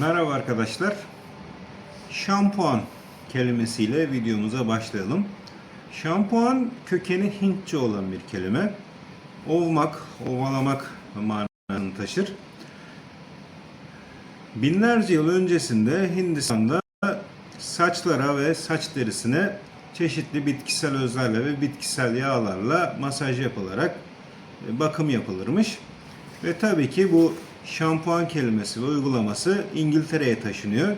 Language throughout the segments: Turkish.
Merhaba arkadaşlar. Şampuan kelimesiyle videomuza başlayalım. Şampuan kökeni Hintçe olan bir kelime. Ovmak, ovalamak manasını taşır. Binlerce yıl öncesinde Hindistan'da saçlara ve saç derisine çeşitli bitkisel özlerle ve bitkisel yağlarla masaj yapılarak bakım yapılırmış. Ve tabii ki bu şampuan kelimesi ve uygulaması İngiltere'ye taşınıyor.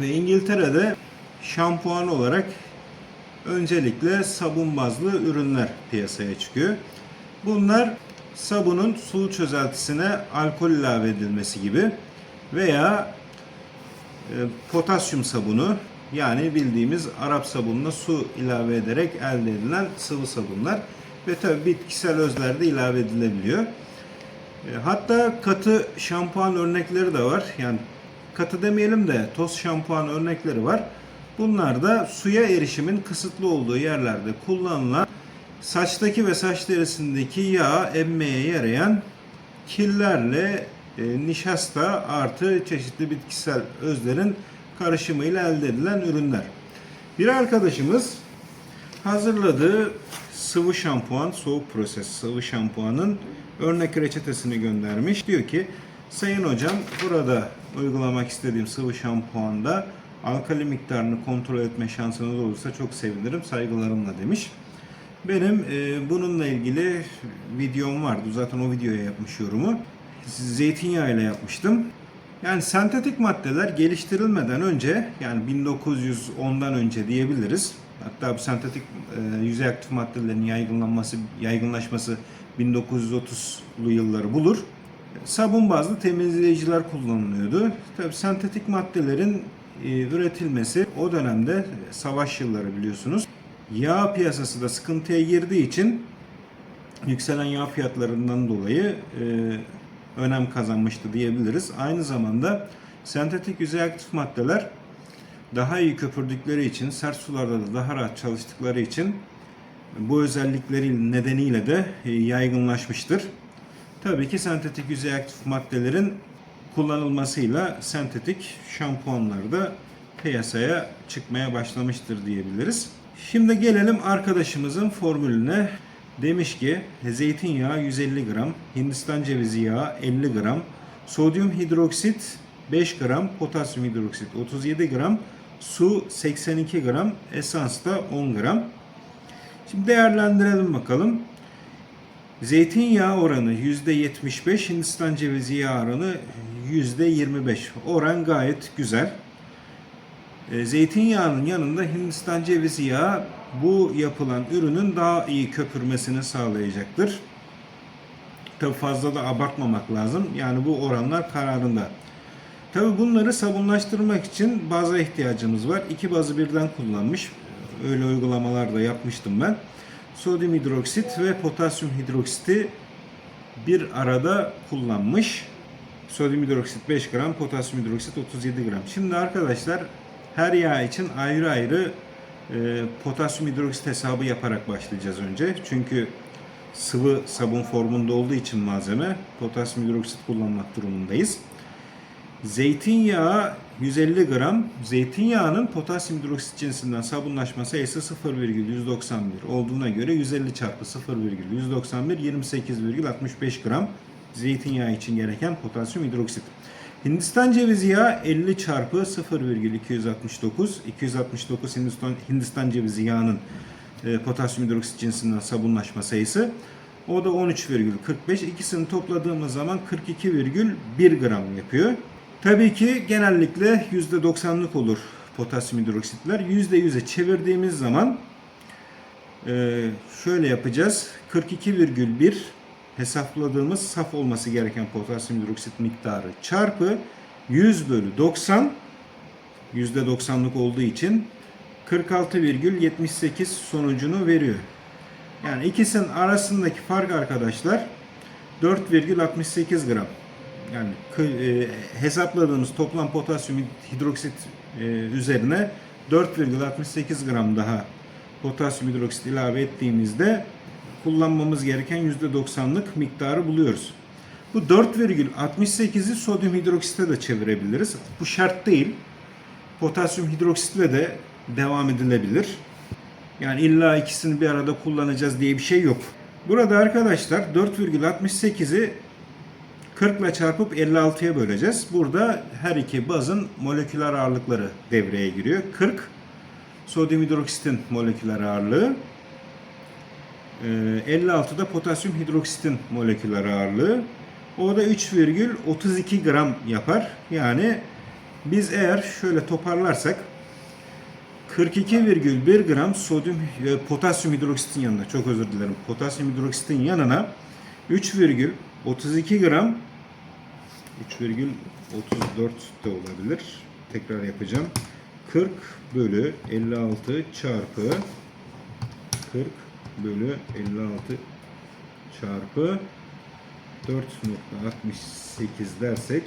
Ve İngiltere'de şampuan olarak öncelikle sabun bazlı ürünler piyasaya çıkıyor. Bunlar sabunun sulu çözeltisine alkol ilave edilmesi gibi veya e, potasyum sabunu yani bildiğimiz Arap sabununa su ilave ederek elde edilen sıvı sabunlar ve tabi bitkisel özler de ilave edilebiliyor. E, Hatta katı şampuan örnekleri de var. Yani katı demeyelim de toz şampuan örnekleri var. Bunlar da suya erişimin kısıtlı olduğu yerlerde kullanılan saçtaki ve saç derisindeki yağ emmeye yarayan kirlerle e, nişasta artı çeşitli bitkisel özlerin karışımıyla elde edilen ürünler. Bir arkadaşımız hazırladığı sıvı şampuan, soğuk proses sıvı şampuanın örnek reçetesini göndermiş. Diyor ki, Sayın hocam burada uygulamak istediğim sıvı şampuanda alkali miktarını kontrol etme şansınız olursa çok sevinirim. Saygılarımla demiş. Benim e, bununla ilgili videom vardı. Zaten o videoya yapmış yorumu. Zeytinyağı ile yapmıştım. Yani sentetik maddeler geliştirilmeden önce yani 1910'dan önce diyebiliriz. Hatta bu sentetik e, yüzey aktif maddelerin yaygınlanması, yaygınlaşması 1930'lu yılları bulur. Sabun bazlı temizleyiciler kullanılıyordu. Tabii sentetik maddelerin e, üretilmesi o dönemde savaş yılları biliyorsunuz. Yağ piyasası da sıkıntıya girdiği için yükselen yağ fiyatlarından dolayı e, önem kazanmıştı diyebiliriz. Aynı zamanda sentetik yüzey aktif maddeler daha iyi köpürdükleri için, sert sularda da daha rahat çalıştıkları için bu özellikleri nedeniyle de e, yaygınlaşmıştır. Tabii ki sentetik yüzey aktif maddelerin kullanılmasıyla sentetik şampuanlar da piyasaya çıkmaya başlamıştır diyebiliriz. Şimdi gelelim arkadaşımızın formülüne. Demiş ki zeytinyağı 150 gram, Hindistan cevizi yağı 50 gram, sodyum hidroksit 5 gram, potasyum hidroksit 37 gram, su 82 gram, esans da 10 gram. Şimdi değerlendirelim bakalım. Zeytinyağı oranı %75, Hindistan cevizi yağı oranı %25. Oran gayet güzel. E, Zeytinyağının yanında Hindistan cevizi yağı bu yapılan ürünün daha iyi köpürmesini sağlayacaktır. Tabi fazla da abartmamak lazım. Yani bu oranlar kararında. Tabi bunları sabunlaştırmak için baza ihtiyacımız var. İki bazı birden kullanmış. Öyle uygulamalar da yapmıştım ben. Sodyum hidroksit ve potasyum hidroksiti bir arada kullanmış. Sodyum hidroksit 5 gram, potasyum hidroksit 37 gram. Şimdi arkadaşlar her yağ için ayrı ayrı e, potasyum hidroksit hesabı yaparak başlayacağız önce. Çünkü sıvı sabun formunda olduğu için malzeme potasyum hidroksit kullanmak durumundayız. Zeytinyağı 150 gram. Zeytinyağının potasyum hidroksit cinsinden sabunlaşma sayısı 0,191 olduğuna göre 150 çarpı 0,191 28,65 gram zeytinyağı için gereken potasyum hidroksit. Hindistan cevizi yağı 50 çarpı 0,269 269 Hindistan, Hindistan cevizi yağının e, potasyum hidroksit cinsinden sabunlaşma sayısı. O da 13,45. İkisini topladığımız zaman 42,1 gram yapıyor. Tabii ki genellikle %90'lık olur potasyum hidroksitler. %100'e çevirdiğimiz zaman e, şöyle yapacağız. 42,1 hesapladığımız saf olması gereken potasyum hidroksit miktarı çarpı 100 bölü 90 %90'lık olduğu için 46,78 sonucunu veriyor. Yani ikisinin arasındaki fark arkadaşlar 4,68 gram. Yani e, hesapladığımız toplam potasyum hidroksit e, üzerine 4,68 gram daha potasyum hidroksit ilave ettiğimizde kullanmamız gereken %90'lık miktarı buluyoruz. Bu 4,68'i sodyum hidroksite de çevirebiliriz. Bu şart değil. Potasyum hidroksitle de devam edilebilir. Yani illa ikisini bir arada kullanacağız diye bir şey yok. Burada arkadaşlar 4,68'i 40 ile çarpıp 56'ya böleceğiz. Burada her iki bazın moleküler ağırlıkları devreye giriyor. 40 sodyum hidroksitin moleküler ağırlığı. Ee, 56 da potasyum hidroksitin moleküler ağırlığı. O da 3,32 gram yapar. Yani biz eğer şöyle toparlarsak 42,1 gram sodyum e, potasyum hidroksitin yanına çok özür dilerim. Potasyum hidroksitin yanına 3,32 gram 3,34 de olabilir. Tekrar yapacağım. 40 bölü 56 çarpı 40 bölü 56 çarpı 4.68 dersek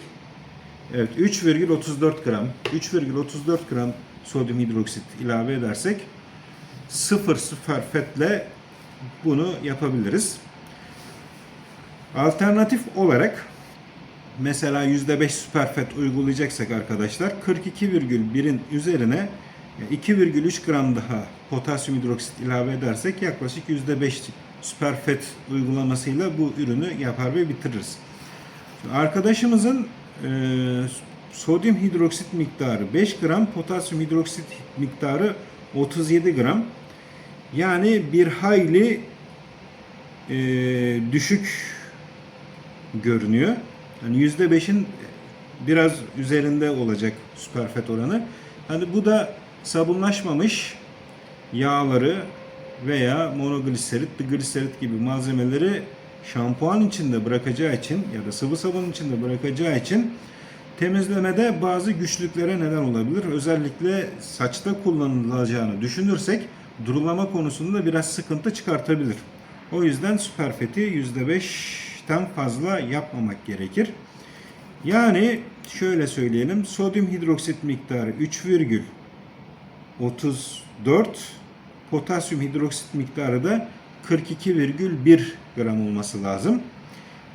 Evet 3,34 gram 3,34 gram sodyum hidroksit ilave edersek 0 süperfetle bunu yapabiliriz. Alternatif olarak mesela %5 süperfet uygulayacaksak arkadaşlar 42,1'in üzerine 2,3 gram daha potasyum hidroksit ilave edersek yaklaşık %5 süperfet uygulamasıyla bu ürünü yapar ve bitiririz. Şimdi arkadaşımızın e, sodyum hidroksit miktarı 5 gram, potasyum hidroksit miktarı 37 gram. Yani bir hayli e, düşük görünüyor. Yani %5'in biraz üzerinde olacak süperfet oranı. Hani bu da sabunlaşmamış yağları veya monogliserit, gliserit gibi malzemeleri şampuan içinde bırakacağı için ya da sıvı sabun içinde bırakacağı için temizlemede bazı güçlüklere neden olabilir. Özellikle saçta kullanılacağını düşünürsek durulama konusunda biraz sıkıntı çıkartabilir. O yüzden süperfeti %5'ten fazla yapmamak gerekir. Yani şöyle söyleyelim. Sodyum hidroksit miktarı 3,34 potasyum hidroksit miktarı da 42,1 gram olması lazım.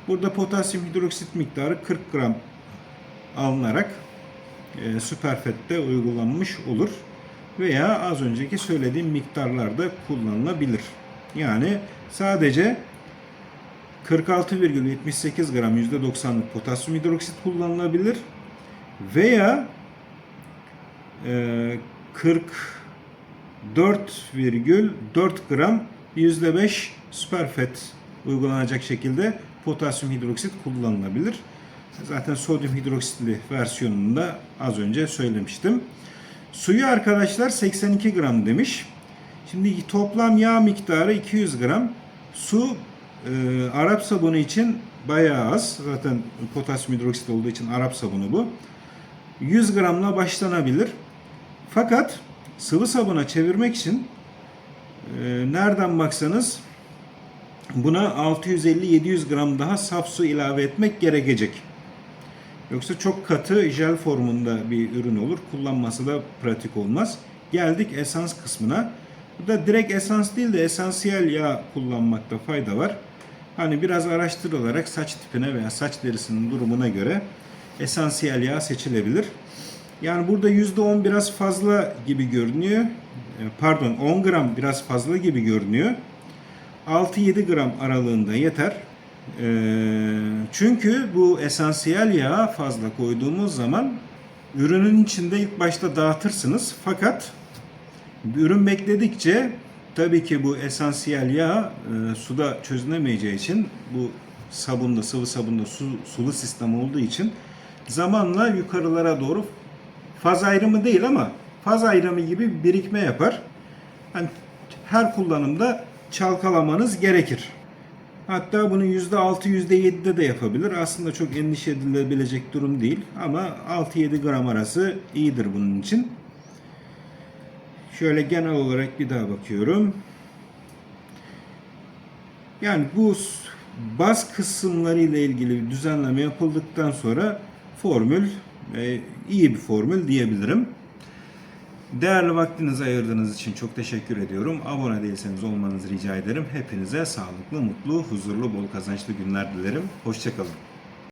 Burada potasyum hidroksit miktarı 40 gram alınarak e, süperfette uygulanmış olur. Veya az önceki söylediğim miktarlarda kullanılabilir. Yani sadece 46,78 gram %90'lık potasyum hidroksit kullanılabilir. Veya e, 44,4 gram %5 süperfet uygulanacak şekilde potasyum hidroksit kullanılabilir. Zaten sodyum hidroksitli versiyonunda az önce söylemiştim. Suyu arkadaşlar 82 gram demiş. Şimdi toplam yağ miktarı 200 gram. Su e, Arap sabunu için bayağı az. Zaten potasyum hidroksit olduğu için Arap sabunu bu. 100 gramla başlanabilir. Fakat sıvı sabuna çevirmek için e, nereden baksanız buna 650-700 gram daha saf su ilave etmek gerekecek. Yoksa çok katı jel formunda bir ürün olur. Kullanması da pratik olmaz. Geldik esans kısmına. Burada direkt esans değil de esansiyel yağ kullanmakta fayda var. Hani biraz araştırılarak saç tipine veya saç derisinin durumuna göre esansiyel yağ seçilebilir. Yani burada %10 biraz fazla gibi görünüyor. E, Pardon 10 gram biraz fazla gibi görünüyor. 6-7 gram aralığında yeter. E, Çünkü bu esansiyel yağı fazla koyduğumuz zaman ürünün içinde ilk başta dağıtırsınız. Fakat ürün bekledikçe tabii ki bu esansiyel yağ e, suda çözünemeyeceği için bu sabunda sıvı sabunda su, sulu sistem olduğu için zamanla yukarılara doğru faz ayrımı değil ama faz ayrımı gibi bir birikme yapar. Hani her kullanımda çalkalamanız gerekir. Hatta bunu %6, %7'de de yapabilir. Aslında çok endişe edilebilecek durum değil. Ama 6-7 gram arası iyidir bunun için. Şöyle genel olarak bir daha bakıyorum. Yani bu baz kısımları ile ilgili bir düzenleme yapıldıktan sonra formül e, iyi bir formül diyebilirim. Değerli vaktinizi ayırdığınız için çok teşekkür ediyorum. Abone değilseniz olmanızı rica ederim. Hepinize sağlıklı, mutlu, huzurlu, bol kazançlı günler dilerim. Hoşçakalın.